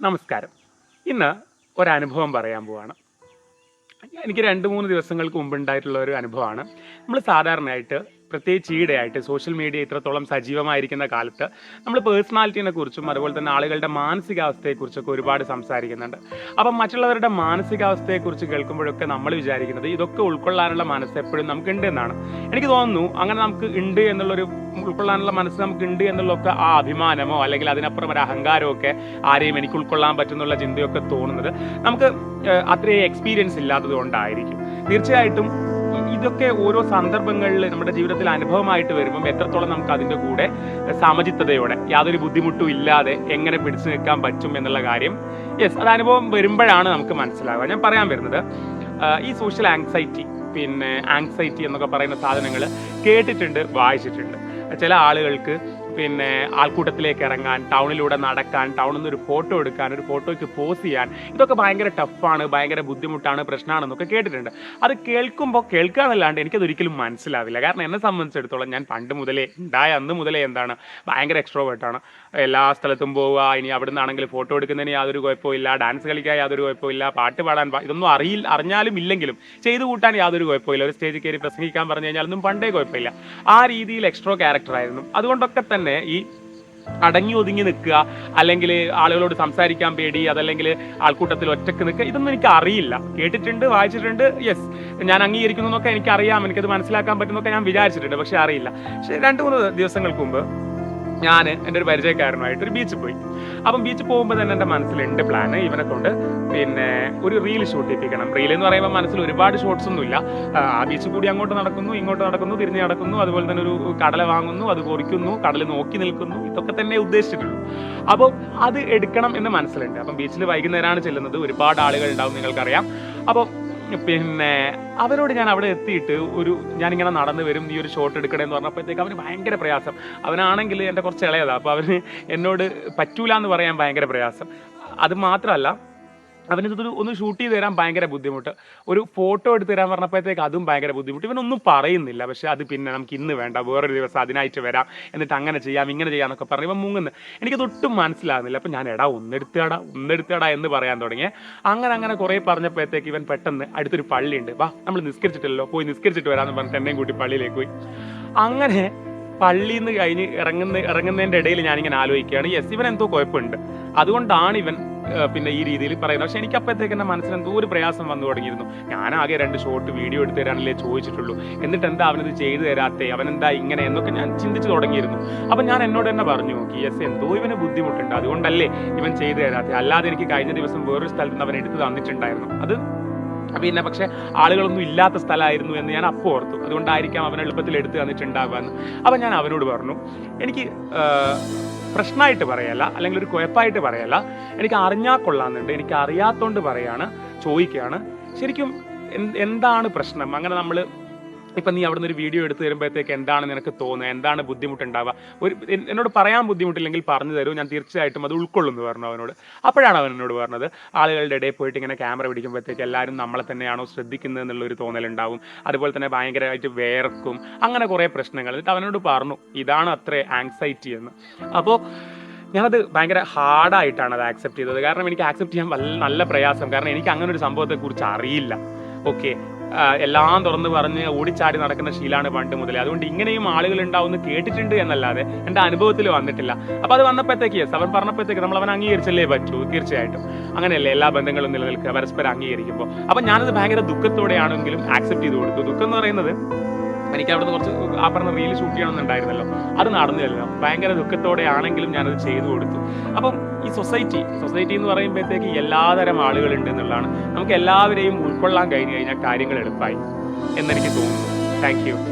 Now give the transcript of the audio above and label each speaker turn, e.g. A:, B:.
A: നമസ്കാരം. ഇന്ന് ഒരനുഭവം പറയാൻ പോവാണ്. എനിക്ക് രണ്ട് മൂന്ന് ദിവസങ്ങൾക്ക് മുമ്പ് ഉണ്ടായിട്ടുള്ള ഒരു അനുഭവമാണ്. നമ്മൾ സാധാരണയായിട്ട് പ്രത്യേകിച്ച് ഈയിടെയായിട്ട് സോഷ്യൽ മീഡിയ ഇത്രത്തോളം സജീവമായിരിക്കുന്ന കാലത്ത് നമ്മൾ പേഴ്സണാലിറ്റിനെ കുറിച്ചും അതുപോലെ തന്നെ ആളുകളുടെ മാനസികാവസ്ഥയെക്കുറിച്ചൊക്കെ ഒരുപാട് സംസാരിക്കുന്നുണ്ട്. അപ്പം മറ്റുള്ളവരുടെ മാനസികാവസ്ഥയെക്കുറിച്ച് കേൾക്കുമ്പോഴൊക്കെ നമ്മൾ വിചാരിക്കുന്നത് ഇതൊക്കെ ഉൾക്കൊള്ളാനുള്ള മനസ്സ് എപ്പോഴും നമുക്ക് ഉണ്ട് എന്നാണ് എനിക്ക് തോന്നുന്നു അങ്ങനെ നമുക്ക് ഉണ്ട് എന്നുള്ളൊരു ഉൾക്കൊള്ളാനുള്ള മനസ്സ് നമുക്ക് ഉണ്ട് എന്നുള്ളതൊക്കെ ആ അഭിമാനമോ അല്ലെങ്കിൽ അതിനപ്പുറം ഒരു അഹങ്കാരമോ ഒക്കെ ആരെയും എനിക്ക് ഉൾക്കൊള്ളാൻ പറ്റുന്നുള്ള ചിന്തയൊക്കെ തോന്നുന്നത് നമുക്ക് അത്രയും എക്സ്പീരിയൻസ് ഇല്ലാത്തത് കൊണ്ടായിരിക്കും. തീർച്ചയായിട്ടും ഇതൊക്കെ ഓരോ സന്ദർഭങ്ങളിൽ നമ്മുടെ ജീവിതത്തിൽ അനുഭവമായിട്ട് വരുമ്പം എത്രത്തോളം നമുക്ക് അതിന്റെ കൂടെ സമചിത്തതയോടെ യാതൊരു ബുദ്ധിമുട്ടും ഇല്ലാതെ എങ്ങനെ പിടിച്ചു നിൽക്കാൻ പറ്റും എന്നുള്ള കാര്യം. യെസ് അത് അനുഭവം വരുമ്പോഴാണ് നമുക്ക് മനസ്സിലാവുക. ഞാൻ പറയാൻ വരുന്നത് ഈ സോഷ്യൽ ആങ്സൈറ്റി പിന്നെ ആങ്സൈറ്റി എന്നൊക്കെ പറയുന്ന സാധനങ്ങൾ കേട്ടിട്ടുണ്ട് വായിച്ചിട്ടുണ്ട്. ചില ആളുകൾക്ക് പിന്നെ ആൾക്കൂട്ടത്തിലേക്ക് ഇറങ്ങാൻ ടൗണിലൂടെ നടക്കാൻ ടൗണിൽ നിന്ന് ഒരു ഫോട്ടോ എടുക്കാൻ ഒരു ഫോട്ടോയ്ക്ക് പോസ് ചെയ്യാൻ ഇതൊക്കെ ഭയങ്കര ടഫാണ് ഭയങ്കര ബുദ്ധിമുട്ടാണ് പ്രശ്നമാണെന്നൊക്കെ കേട്ടിട്ടുണ്ട്. അത് കേൾക്കുമ്പോൾ കേൾക്കാന്നല്ലാണ്ട് എനിക്കതൊരിക്കലും മനസ്സിലാവില്ല. കാരണം എന്നെ സംബന്ധിച്ചിടത്തോളം ഞാൻ പണ്ട് മുതലേ ഉണ്ടായ അന്ന് മുതലേ എന്താണ് ഭയങ്കര എക്സ്ട്രോവേർട്ടാണ് എല്ലാ സ്ഥലത്തും പോവുക ഇനി അവിടെ നിന്നാണെങ്കിൽ ഫോട്ടോ എടുക്കുന്നതിന് യാതൊരു കുഴപ്പമില്ല ഡാൻസ് കളിക്കാൻ യാതൊരു കുഴപ്പമില്ല പാട്ട് പാടാൻ ഇതൊന്നും അറിയില്ല അറിഞ്ഞാലും ഇല്ലെങ്കിലും ചെയ്തു കൂട്ടാൻ യാതൊരു കുഴപ്പമില്ല ഒരു സ്റ്റേജിൽ കയറി പ്രസംഗിക്കാൻ പറഞ്ഞു കഴിഞ്ഞാൽ ഒന്നും പണ്ടേ കുഴപ്പമില്ല. ആ രീതിയിൽ എക്സ്ട്രോ ക്യാരക്ടർ ആയിരുന്നു. അതുകൊണ്ടൊക്കെ തന്നെ ഈ അടങ്ങി ഒതുങ്ങി നിൽക്കുക അല്ലെങ്കിൽ ആളുകളോട് സംസാരിക്കാൻ പേടി അതല്ലെങ്കിൽ ആൾക്കൂട്ടത്തിൽ ഒറ്റയ്ക്ക് നിൽക്കുക ഇതൊന്നും എനിക്ക് അറിയില്ല. കേട്ടിട്ടുണ്ട് വായിച്ചിട്ടുണ്ട് യെസ് ഞാൻ അംഗീകരിക്കുന്നു എന്നൊക്കെ എനിക്കറിയാം എനിക്കത് മനസ്സിലാക്കാൻ പറ്റുന്നൊക്കെ ഞാൻ വിചാരിച്ചിട്ടുണ്ട് പക്ഷെ അറിയില്ല. പക്ഷെ രണ്ട് മൂന്ന് ദിവസങ്ങൾക്ക് മുമ്പ് ഞാൻ എന്റെ ഒരു പരിചയക്കാരനുമായിട്ട് ഒരു ബീച്ചിൽ പോയി. അപ്പം ബീച്ചിൽ പോകുമ്പോൾ തന്നെ എന്റെ മനസ്സിലുണ്ട് പ്ലാൻ ഇവനെ കൊണ്ട്. പിന്നെ ഒരു റീൽ ഷൂട്ട് ചെയ്യിപ്പിക്കണം. റീൽ എന്ന് പറയുമ്പോൾ മനസ്സിൽ ഒരുപാട് ഷോട്ട്സ് ഒന്നുമില്ല ആ, ബീച്ചിൽ കൂടി അങ്ങോട്ട് നടക്കുന്നു ഇങ്ങോട്ട് നടക്കുന്നു തിരിഞ്ഞ് നടക്കുന്നു അതുപോലെ തന്നെ ഒരു കടല വാങ്ങുന്നു അത് കുറിക്കുന്നു കടൽ നോക്കി നിൽക്കുന്നു ഇതൊക്കെ തന്നെ ഉദ്ദേശിച്ചിട്ടുള്ളൂ. അപ്പോൾ അത് എടുക്കണം എന്ന് മനസ്സിലുണ്ട്. അപ്പം ബീച്ചിൽ വൈകുന്നേരമാണ് ചെല്ലുന്നത്. ഒരുപാട് ആളുകൾ ഉണ്ടാവും നിങ്ങൾക്കറിയാം. അപ്പോൾ പിന്നെ അവരോട് ഞാൻ അവിടെ എത്തിയിട്ട് ഒരു ഞാനിങ്ങനെ നടന്നു വരും നീ ഒരു ഷോട്ട് എടുക്കണേന്ന് പറഞ്ഞപ്പോഴത്തേക്ക് അവന് ഭയങ്കര പ്രയാസം. അവനാണെങ്കിൽ എന്റെ കുറച്ച് ഇളയതാണ് അപ്പോൾ അവന് എന്നോട് പറ്റൂല എന്ന് പറയാൻ ഭയങ്കര പ്രയാസം. അത് മാത്രമല്ല അവനിതൊരു ഒന്ന് ഷൂട്ട് ചെയ്ത് തരാൻ ഭയങ്കര ബുദ്ധിമുട്ട്. ഒരു ഫോട്ടോ എടുത്ത് തരാൻ പറഞ്ഞപ്പോഴത്തേക്ക് അതും ഭയങ്കര ബുദ്ധിമുട്ട്. ഇവനൊന്നും പറയുന്നില്ല. പക്ഷേ അത് പിന്നെ നമുക്ക് ഇന്ന് വേണ്ട. വേറൊരു ദിവസം അതിനായിട്ട് വരാം. എന്നിട്ട് അങ്ങനെ ചെയ്യാം ഇങ്ങനെ ചെയ്യാന്നൊക്കെ പറഞ്ഞ് ഇവൻ മുങ്ങുന്നു. എനിക്ക് ഒട്ടും മനസ്സിലാകുന്നില്ല അപ്പം ഞാൻ എടാ ഒന്നെടുത്തേടാ ഒന്നെടുത്തേടാ എന്ന് പറയാൻ തുടങ്ങിയ. അങ്ങനെ അങ്ങനെ കുറേ പറഞ്ഞപ്പോഴത്തേക്ക് ഇവൻ പെട്ടെന്ന് അടുത്തൊരു പള്ളിയുണ്ട്. വാ നമ്മൾ നിസ്കരിച്ചിട്ടില്ലല്ലോ പോയി നിസ്കരിച്ചിട്ട് വരാമെന്ന് പറഞ്ഞിട്ട് എന്നെയും കൂട്ടി പള്ളിയിലേക്ക് പോയി. അങ്ങനെ പള്ളിയിൽ നിന്ന് കഴിഞ്ഞ് ഇറങ്ങുന്ന ഇറങ്ങുന്നതിന്റെ ഇടയിൽ ഞാനിങ്ങനെ ആലോചിക്കുകയാണ്. യെസ് ഇവൻ എന്തോ കുഴപ്പമുണ്ട്. അതുകൊണ്ടാണ് ഇവൻ പിന്നെ ഈ രീതിയിൽ പറയുന്നത്. പക്ഷെ എനിക്ക് അപ്പോഴത്തേക്ക് എന്റെ മനസ്സിന് എന്തോ ഒരു പ്രയാസം വന്നു തുടങ്ങിയിരുന്നു. ഞാൻ ആകെ രണ്ട് ഷോർട്ട് വീഡിയോ എടുത്ത് തരാനല്ലേ ചോദിച്ചിട്ടുള്ളൂ. എന്നിട്ട് എന്താ അവനത് ചെയ്തു തരാത്തേ? എന്താ ഇങ്ങനെ എന്നൊക്കെ ഞാൻ ചിന്തിച്ചു തുടങ്ങിയിരുന്നു. അപ്പം ഞാൻ എന്നോട് തന്നെ പറഞ്ഞു നോക്കി യെസ് എന്തോ ഇവന് ബുദ്ധിമുട്ടുണ്ട്. അതുകൊണ്ടല്ലേ ഇവൻ ചെയ്തു തരാത്തേ? അല്ലാതെ എനിക്ക് കഴിഞ്ഞ ദിവസം വേറൊരു സ്ഥലത്ത് നിന്ന് അവൻ എടുത്ത് തന്നിട്ടുണ്ടായിരുന്നു. അത് പിന്നെ പക്ഷേ ആളുകളൊന്നും ഇല്ലാത്ത സ്ഥലമായിരുന്നു എന്ന് ഞാൻ അപ്പോൾ ഓർത്തു. അതുകൊണ്ടായിരിക്കാം അവൻ എളുപ്പത്തിൽ എടുത്ത് തന്നിട്ടുണ്ടാകുക എന്ന്. അപ്പം ഞാൻ അവനോട് പറഞ്ഞു എനിക്ക് പ്രശ്നമായിട്ട് പറയല്ല അല്ലെങ്കിൽ ഒരു കുഴപ്പമായിട്ട് പറയല്ല. എനിക്ക് അറിഞ്ഞാൽ കൊള്ളാമെന്നുണ്ട്. എനിക്ക് അറിയാത്തോണ്ട് പറയാണ് ചോദിക്കുകയാണ്. ശരിക്കും എന്താണ് പ്രശ്നം? അങ്ങനെ നമ്മൾ ഇപ്പം നീ അവിടെ നിന്ന് ഒരു വീഡിയോ എടുത്തു തരുമ്പോഴത്തേക്ക് എന്താണ് നിനക്ക് തോന്നുന്നത്? എന്താണ് ബുദ്ധിമുട്ടുണ്ടാവുക? ഒരു എന്നോട് പറയാൻ ബുദ്ധിമുട്ടില്ലെങ്കിൽ പറഞ്ഞു തരൂ. ഞാൻ തീർച്ചയായിട്ടും അത് ഉൾക്കൊള്ളുന്നു പറഞ്ഞു അവനോട്. അപ്പോഴാണ് അവൻ എന്നോട് പറഞ്ഞത്. ആളുകളുടെ ഇടയിൽ പോയിട്ട് ഇങ്ങനെ ക്യാമറ പിടിക്കുമ്പോഴത്തേക്ക് എല്ലാവരും നമ്മളെ തന്നെയാണോ ശ്രദ്ധിക്കുന്നത് എന്നുള്ളൊരു തോന്നലുണ്ടാവും. അതുപോലെ തന്നെ ഭയങ്കരമായിട്ട് വേർക്കും അങ്ങനെ കുറേ പ്രശ്നങ്ങൾ. എന്നിട്ട് അവനോട് പറഞ്ഞു ഇതാണ് അത്ര ആങ്സൈറ്റി എന്ന്. അപ്പോൾ ഞാനത് ഭയങ്കര ഹാർഡായിട്ടാണ് അത് ആക്സെപ്റ്റ് ചെയ്തത്. കാരണം എനിക്ക് ആക്സെപ്റ്റ് ചെയ്യാൻ നല്ല പ്രയാസം. കാരണം എനിക്ക് അങ്ങനെ ഒരു സംഭവത്തെക്കുറിച്ച് അറിയില്ല. ഓക്കെ എല്ലാം തുറന്ന് പറഞ്ഞ് ഓടിച്ചാടി നടക്കുന്ന ശീലാണ് പണ്ട് മുതലേ. അതുകൊണ്ട് ഇങ്ങനെയും ആളുകൾ ഉണ്ടാവുമെന്ന് കേട്ടിട്ടുണ്ട് എന്നല്ലാതെ എന്റെ അനുഭവത്തിൽ വന്നിട്ടില്ല. അപ്പോൾ അത് വന്നപ്പോഴത്തേക്ക് അവൻ പറഞ്ഞപ്പോഴത്തേക്ക് നമ്മൾ അവൻ അംഗീകരിച്ചല്ലേ പറ്റൂ? തീർച്ചയായിട്ടും. അങ്ങനെയല്ലേ എല്ലാ ബന്ധങ്ങളും നിലനിൽക്കുക? പരസ്പരം അംഗീകരിക്കുമ്പോൾ. അപ്പം ഞാനത് ഭയങ്കര ദുഃഖത്തോടെയാണെങ്കിലും ആക്സെപ്റ്റ് ചെയ്ത് കൊടുത്തു. ദുഃഖം എന്ന് പറയുന്നത് എനിക്ക് അവിടുന്ന് കുറച്ച് ആ പറഞ്ഞ റീൽ ഷൂട്ട് ചെയ്യണമെന്നുണ്ടായിരുന്നല്ലോ. അത് നടന്നില്ലല്ലോ. ഭയങ്കര ദുഃഖത്തോടെ ആണെങ്കിലും ഞാനത് ചെയ്തു കൊടുത്തു. അപ്പം ഈ സൊസൈറ്റി സൊസൈറ്റി എന്ന് പറയുമ്പോഴത്തേക്ക് എല്ലാതരം ആളുകളുണ്ട് എന്നുള്ളതാണ്. നമുക്ക് എല്ലാവരെയും ഉൾക്കൊള്ളാൻ കഴിഞ്ഞു കഴിഞ്ഞാൽ കാര്യങ്ങൾ എളുപ്പമായി. എന്നെനിക്ക് തോന്നുന്നു. താങ്ക്